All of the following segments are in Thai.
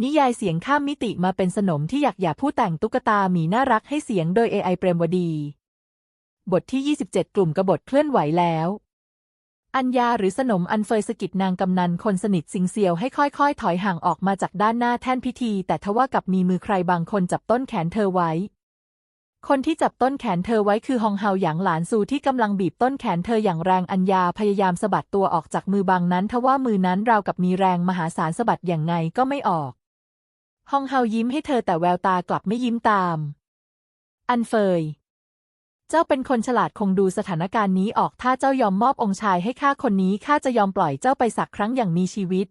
นิยายเสียงข้ามมิติมาเป็นสนมที่อยากอย่าผู้แต่งตุ๊กตาหมีน่ารักให้เสียงโดย AI เปรมวดี บทที่ 27 กลุ่มกบฏเคลื่อนไหวแล้ว อัญญาหรือสนมอันเฟยสกิดนางกำนันคนสนิทสิงเซียวให้ค่อยๆ ถอยห่างออกมาจากด้านหน้าแท่นพิธี แต่ทว่ากับมีมือใครบางคนจับต้นแขนเธอไว้ คนที่จับต้นแขนเธอไว้คือฮองเฮาหยางหลานซูที่กำลังบีบต้นแขนเธออย่างแรงอัญญาพยายามสะบัดตัวออกจากมือบางนั้น ทว่ามือนั้นราวกับมีแรงมหาศาลสะบัดอย่างไงก็ไม่ออก ฮองเฮายิ้มให้เธอแต่แววตากลับไม่ยิ้มตาม อันเฟย เจ้าเป็นคนฉลาดคงดูสถานการณ์นี้ออกถ้าเจ้ายอมมอบองค์ชายให้ข้าคนนี้ข้าจะยอมปล่อยเจ้าไปสักครั้งอย่างมีชีวิต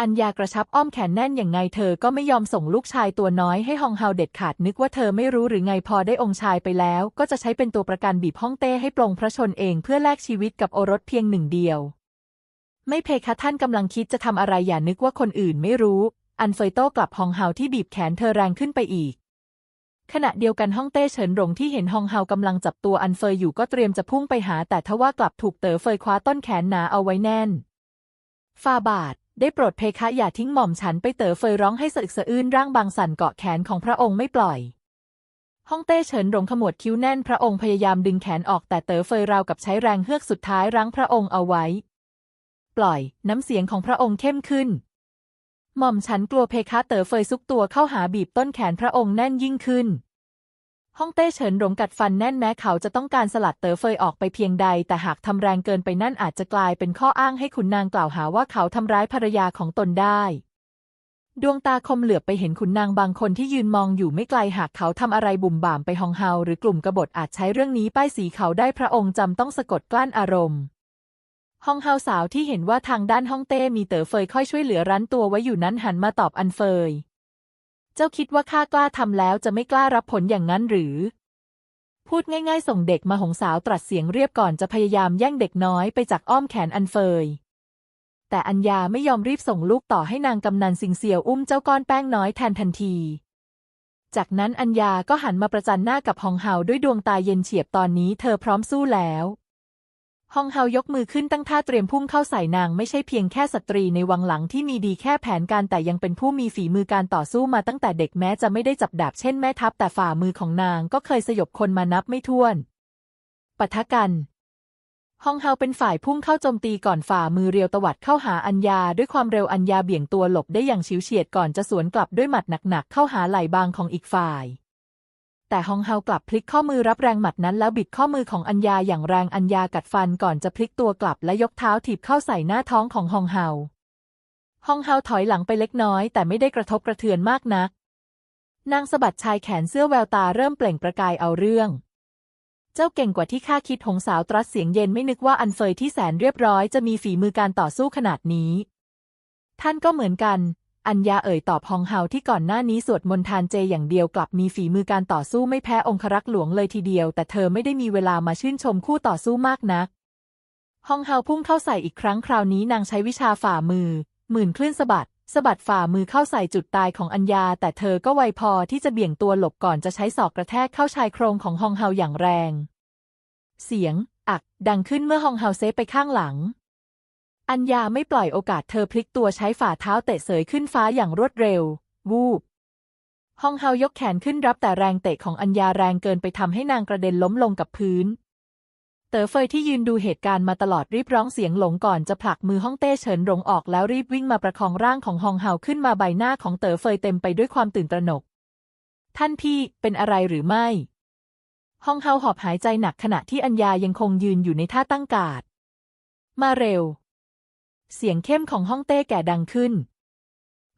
อัญญากระชับอ้อมแขนแน่นอย่างไงเธอก็ไม่ยอมส่งลูกชายตัวน้อยให้ฮองเฮาเด็ดขาดนึกว่าเธอไม่รู้หรือไงพอได้องค์ชายไปแล้ว ก็จะใช้เป็นตัวประกันบีบฮ่องเต้ให้ปลงพระชนเองเพื่อแลกชีวิตกับโอรสเพียงหนึ่งเดียวไม่เพคะท่านกำลังคิดจะทำอะไรอย่านึกว่าคนอื่นไม่รู้ อันเฟยโต้กลับฮองเฮาที่บีบแขนเธอแรงขึ้นไปอีก ขณะเดียวกันฮ่องเต้เฉินหลงที่เห็นฮองเฮากำลังจับตัวอันเฟยอยู่ก็เตรียมจะพุ่งไปหา แต่ทว่ากลับถูกเต๋อเฟยคว้าต้นแขนหนาเอาไว้แน่นฟาบาทได้โปรดเพคะอย่าทิ้งหม่อมฉันไปเต๋อเฟยร้องให้สะอึกสะอื้นร่างบางสั่นเกาะแขนของพระองค์ไม่ปล่อยฮ่องเต้เฉินหลงขมวดคิ้วแน่นพระองค์พยายามดึงแขนออกแต่เต๋อเฟยราวกับใช้แรงเฮือกสุดท้ายรั้งพระองค์เอาไว้ ปล่อย น้ำเสียงของพระองค์เข้มขึ้น หม่อมฉันกลัวเพคะเต๋อเฟยซุกตัวเข้าหาบีบต้นแขนพระองค์แน่นยิ่งขึ้น ฮ่องเต้เฉินหลงกัดฟันแน่นแม้เขาจะต้องการสลัดเต๋อเฟยออกไปเพียงใด แต่หากทำแรงเกินไปนั่นอาจจะกลายเป็นข้ออ้างให้ขุนนางกล่าวหาว่าเขาทำร้ายภรรยาของตนได้ ดวงตาคมเหลือบไปเห็นขุนนางบางคนที่ยืนมองอยู่ไม่ไกลหากเขาทำอะไรบุ่มบ่ามไปฮองเฮาหรือกลุ่มกบฏอาจใช้เรื่องนี้ป้ายสีเขาได้พระองค์จำต้องสะกดกลั้นอารมณ์ ฮองเฮาสาวที่เห็นว่าทางด้านฮ่องเต้มีเต๋อเฟยค่อยช่วยเหลือรั้นตัวไว้อยู่นั้นหันมาตอบอันเฟย เจ้าคิดว่าข้ากล้าทำแล้วจะไม่กล้ารับผลอย่างนั้นหรือ พูดง่ายๆ ส่งเด็กมาหงสาวตรัสเสียงเรียบก่อนจะพยายามแย่งเด็กน้อยไปจากอ้อมแขนอันเฟย แต่อัญญาไม่ยอมรีบส่งลูกต่อให้นางกำนันสิงเซียวอุ้มเจ้าก้อนแป้งน้อยแทนทันทีจากนั้นอัญญาก็หันมาประจันหน้ากับฮองเฮาด้วยดวงตาเย็นเฉียบตอนนี้เธอพร้อมสู้แล้ว ฮองเฮายกมือขึ้นตั้งท่าเตรียมพุ่งเข้าใส่นางไม่ใช่เพียงแค่สตรีในวังหลังที่มีดีแค่แผนการแต่ยังเป็นผู้มีฝีมือการต่อสู้มาตั้งแต่เด็กแม้จะไม่ได้จับดาบเช่นแม่ทัพแต่ฝ่ามือของนางก็เคยสยบคนมานับไม่ถ้วนปะทะกันฮองเฮาเป็นฝ่ายพุ่งเข้าโจมตีก่อนฝ่ามือเรียวตวัดเข้าหาอัญญาด้วยความเร็วอัญญาเบี่ยงตัวหลบได้อย่างฉิวเฉียดก่อนจะสวนกลับด้วยหมัดหนักๆเข้าหาไหล่บางของอีกฝ่าย แต่ฮองเฮากลับพลิกข้อมือรับแรงหมัดนั้นแล้วบิดข้อมือของอัญญาอย่างแรงอัญญากัดฟันก่อนจะพลิกตัวกลับและยกเท้าถีบเข้าใส่หน้าท้องของฮองเฮาฮองเฮาถอยหลังไปเล็กน้อย แต่ไม่ได้กระทบกระเทือนมากนัก นางสะบัดชายแขนเสื้อแววตาเริ่มเปล่งประกายเอาเรื่อง เจ้าเก่งกว่าที่ข้าคิดหงสาวตรัสเสียงเย็นไม่นึกว่าอันเฟยที่แสนเรียบร้อยจะมีฝีมือการต่อสู้ขนาดนี้ ท่านก็เหมือนกัน อัญญาเอ่ยตอบฮองเฮาที่ก่อนหน้านี้สวดมนต์ทานเจอย่างเดียวกลับมีฝีมือการต่อสู้ไม่แพ้องครักษ์หลวงเลยทีเดียว แต่เธอไม่ได้มีเวลามาชื่นชมคู่ต่อสู้มากนักฮองเฮาพุ่งเข้าใส่อีกครั้งคราวนี้นางใช้วิชาฝ่ามือ หมื่นคลื่นสะบัดสะบัดฝ่ามือเข้าใส่จุดตายของอัญญา แต่เธอก็ไวพอที่จะเบี่ยงตัวหลบก่อนจะใช้ศอกกระแทกเข้าชายโครงของฮองเฮาอย่างแรง เสียง อัก ดังขึ้นเมื่อฮองเฮาเซฟไปข้างหลัง อัญญาไม่ปล่อยโอกาสเธอพลิกตัวใช้ฝ่าเท้าเตะเสยขึ้นฟ้าอย่างรวดเร็ว วูบฮองเฮายกแขนขึ้นรับแต่แรงเตะของอัญญาแรงเกินไปทำให้นางกระเด็นล้มลงกับพื้น เต๋อเฟยที่ยืนดูเหตุการณ์มาตลอดรีบร้องเสียงหลงก่อนจะผลักมือฮ่องเต้เฉินหลงออกแล้วรีบวิ่งมาประคองร่างของฮองเฮาขึ้นมาใบหน้าของเต๋อเฟยเต็มไปด้วยความตื่นตระหนก ท่านพี่เป็นอะไรหรือไม่ฮองเฮาหอบหายใจหนักขณะที่อัญญายังคงยืนอยู่ในท่าตั้งกาดมาเร็ว เสียงเข้มของฮ่องเต้แก่ดังขึ้น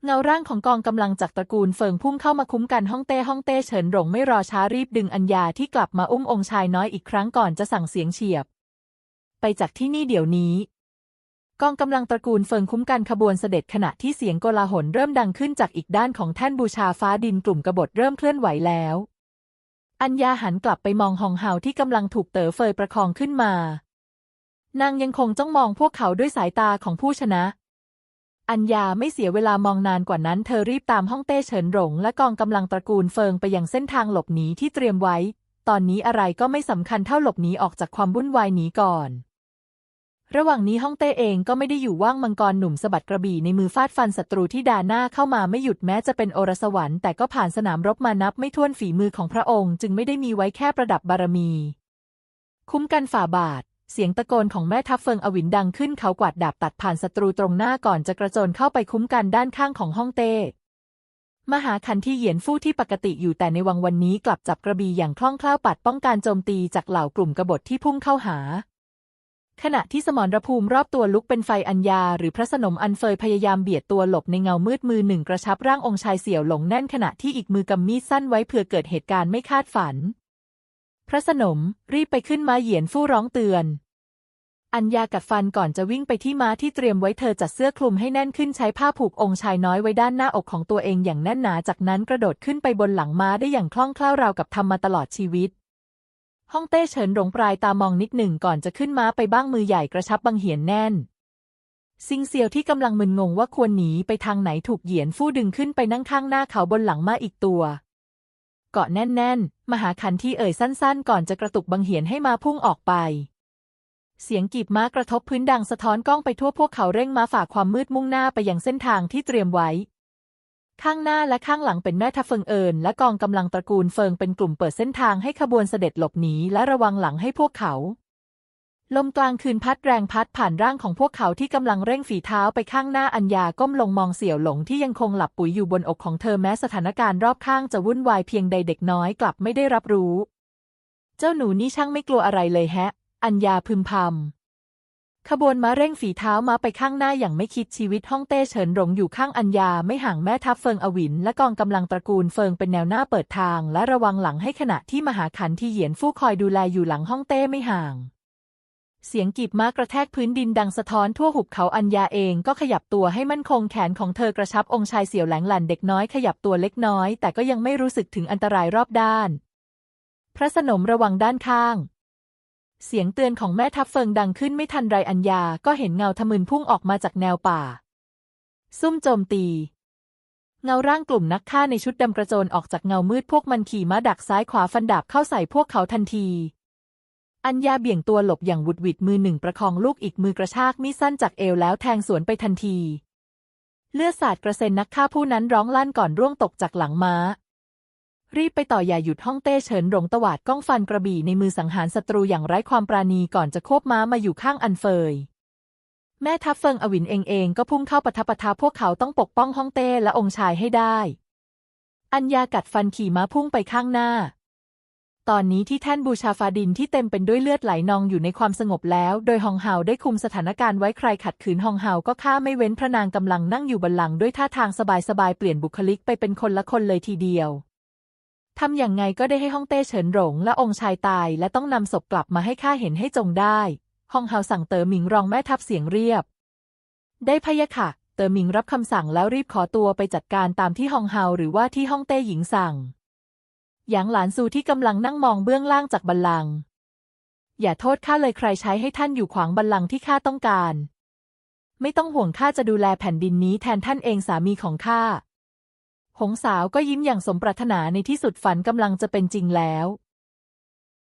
เงาร่างของกองกำลังจากตระกูลเฟิงพุ่งเข้ามาคุ้มกันฮ่องเต้ฮ่องเต้เฉินหลงไม่รอช้ารีบดึงอัญญาที่กลับมาอุ้มองค์ชายน้อยอีกครั้งก่อนจะสั่งเสียงเฉียบ ไปจากที่นี่เดี๋ยวนี้ กองกำลังตระกูลเฟิงคุ้มกันขบวนเสด็จขณะที่เสียงโกลาหลเริ่มดังขึ้นจากอีกด้านของแท่นบูชาฟ้าดินกลุ่มกบฏเริ่มเคลื่อนไหวแล้วอัญญาหันกลับไปมองฮองเฮาที่กำลังถูกเต๋อเฟยประคองขึ้นมา นางยังคงจ้องมองพวกเขาด้วยสายตาของผู้ชนะ อัญญาไม่เสียเวลามองนานกว่านั้น เธอรีบตามฮ่องเต้เฉินหลงและกองกำลังตระกูลเฟิงไปยังเส้นทางหลบหนีที่เตรียมไว้ ตอนนี้อะไรก็ไม่สำคัญเท่าหลบหนีออกจากความวุ่นวายนี้ก่อน ระหว่างนี้ฮ่องเต้เองก็ไม่ได้อยู่ว่างมังกรหนุ่มสะบัดกระบี่ในมือฟาดฟันศัตรูที่ด่าหน้าเข้ามาไม่หยุดแม้จะเป็นโอรสวรรค์แต่ก็ผ่านสนามรบมานับไม่ถ้วนฝีมือของพระองค์ จึงไม่ได้มีไว้แค่ประดับบารมี คุ้มกันฝ่าบาท เสียงตะโกนของแม่ทัพเฟิงอวินดังขึ้นเขากวาดดาบตัดผ่านศัตรูตรงหน้าก่อนจะกระโจนเข้าไปคุ้มกันด้านข้างของฮ่องเต้ มหาคันที่เหยียนฟู่ที่ปกติอยู่แต่ในวังวันนี้กลับจับกระบี่อย่างคล่องแคล่วปัดป้องการโจมตีจากเหล่ากลุ่มกบฏที่พุ่งเข้าหา ขณะที่สมรภูมิรอบตัวลุกเป็นไฟอัญญาหรือพระสนมอันเฟยพยายามเบียดตัวหลบในเงามืดมือหนึ่งกระชับร่างองค์ชายเสี่ยวหลงแน่นขณะที่อีกมือกำมีดสั้นไว้เผื่อเกิดเหตุการณ์ไม่คาดฝัน พระสนมรีบไปขึ้นม้าเหยียนฟู่ร้องเตือน อัญญากัดฟันก่อนจะวิ่งไปที่ม้าที่เตรียมไว้เธอจัดเสื้อคลุมให้แน่นขึ้นใช้ผ้าผูกองค์ชายน้อยไว้ด้านหน้าอกของตัวเองอย่างแน่นหนาจากนั้นกระโดดขึ้นไปบนหลังม้าได้อย่างคล่องแคล่วราวกับทำมาตลอดชีวิต ฮ่องเต้เฉินหลงปลายตามองนิดหนึ่งก่อนจะขึ้นม้าไปบ้างมือใหญ่กระชับบังเหียนแน่นซิงเซียวที่กำลังมึนงงว่าควรหนีไปทางไหนถูกเหยียนฟู่ดึงขึ้นไปนั่งข้างหน้าเขาบนหลังม้าอีกตัว เกาะแน่น ๆ มหาคันที่เอ่ยสั้น ๆ ก่อนจะกระตุกบังเหียนให้มาพุ่งออกไป เสียงกีบม้ากระทบพื้นดังสะท้อนกล้องไปทั่วพวกเขาเร่งม้าฝ่าความมืดมุ่งหน้าไปยังเส้นทางที่เตรียมไว้ ข้างหน้าและข้างหลังเป็นแม่ทัพเฟิงเอินและกองกำลังตระกูลเฟิงเป็นกลุ่มเปิดเส้นทางให้ขบวนเสด็จหลบหนีและระวังหลังให้พวกเขา ลมกลางคืนพัดแรงพัดผ่านร่างของพวกเขาที่กำลังเร่งฝีเท้าไปข้างหน้าอัญญาก้มลงมองเสี่ยวหลงที่ยังคงหลับปุ๋ยอยู่บนอกของเธอแม้สถานการณ์รอบข้างจะวุ่นวายเพียงใดเด็กน้อยกลับไม่ได้รับรู้ เจ้าหนูนี่ช่างไม่กลัวอะไรเลยแฮะ อัญญาพึมพำขบวนม้าเร่งฝีเท้ามาไปข้างหน้าอย่างไม่คิดชีวิตฮ่องเต้เฉินหลงอยู่ข้างอัญญาไม่ห่างแม่ทัพเฟิงอวิน และกองกำลังตระกูลเฟิงเป็นแนวหน้าเปิดทาง และระวังหลังให้ขณะที่มหาขันที่เหยียนฟู่คอยดูแลอยู่หลังฮ่องเต้ไม่ห่าง เสียงกีบม้ากระแทกพื้นดินดังสะท้อนทั่วหุบเขาอัญญาเองก็ขยับตัวให้มั่นคงแขนของเธอกระชับองค์ชายเสี่ยวแหลงหลันเด็กน้อยขยับตัวเล็กน้อย แต่ก็ยังไม่รู้สึกถึงอันตรายรอบด้าน พระสนมระวังด้านข้าง เสียงเตือนของแม่ทัพเฟิงดังขึ้นไม่ทันไรอัญญาก็เห็นเงาทะมึนพุ่งออกมาจากแนวป่า ซุ่มโจมตีเงาร่างกลุ่มนักฆ่าในชุดดำกระโจนออกจากเงามืดพวกมันขี่ม้าดักซ้ายขวาฟันดาบเข้าใส่พวกเขาทันที อัญญาเบี่ยงตัวหลบอย่างหวุดหวิดมือหนึ่งประคองลูกอีกมือกระชากมีดสั้นจากเอวแล้วแทงสวนไปทันที เลือดสาดกระเซ็นนักฆ่าผู้นั้นร้องลั่นก่อนร่วงตกจากหลังม้า รีบไปต่ออย่าหยุดฮ่องเต้เฉินหลงตวาดก้องฟันกระบี่ในมือสังหารศัตรูอย่างไร้ความปราณีก่อนจะควบม้ามาอยู่ข้างอันเฟยแม่ทัพเฟิงอวินเองเองก็พุ่งเข้าปะทะปะทะพวกเขาต้องปกป้องฮ่องเต้และองค์ชายให้ได้ อัญญากัดฟันขี่ม้าพุ่งไปข้างหน้า ตอนนี้ที่แท่นบูชาฟาดินที่เต็มเป็นด้วยเลือดไหลนองอยู่ในความสงบแล้ว โดยฮองเฮาได้คุมสถานการณ์ไว้ใครขัดขืนฮองเฮาก็ฆ่าไม่เว้นพระนางกำลังนั่งอยู่บัลลังด้วยท่าทางสบายๆเปลี่ยนบุคลิกไปเป็นคนละคนเลยทีเดียวทำอย่างไงก็ได้ให้ฮ่องเต้เฉินหลงและองค์ชายตายและต้องนำศพกลับมาให้ข้าเห็นให้จงได้ฮองเฮาสั่งเต๋อหมิงรองแม่ทัพเสียงเรียบ ได้พะยะค่ะ เต๋อหมิงรับคำสั่งแล้วรีบขอตัวไปจัดการตามที่ฮองเฮาหรือว่าที่ฮ่องเต้หญิงสั่ง หยางหลานซูที่กำลังนั่งมองเบื้องล่างจากบัลลังก์อย่าโทษข้าเลยใครใช้ให้ท่านอยู่ขวางบัลลังก์ที่ข้าต้องการ ไม่ต้องห่วงข้าจะดูแลแผ่นดินนี้แทนท่านเองสามีของข้าหงสาวก็ยิ้มอย่างสมปรารถนาในที่สุดฝันกำลังจะเป็นจริงแล้ว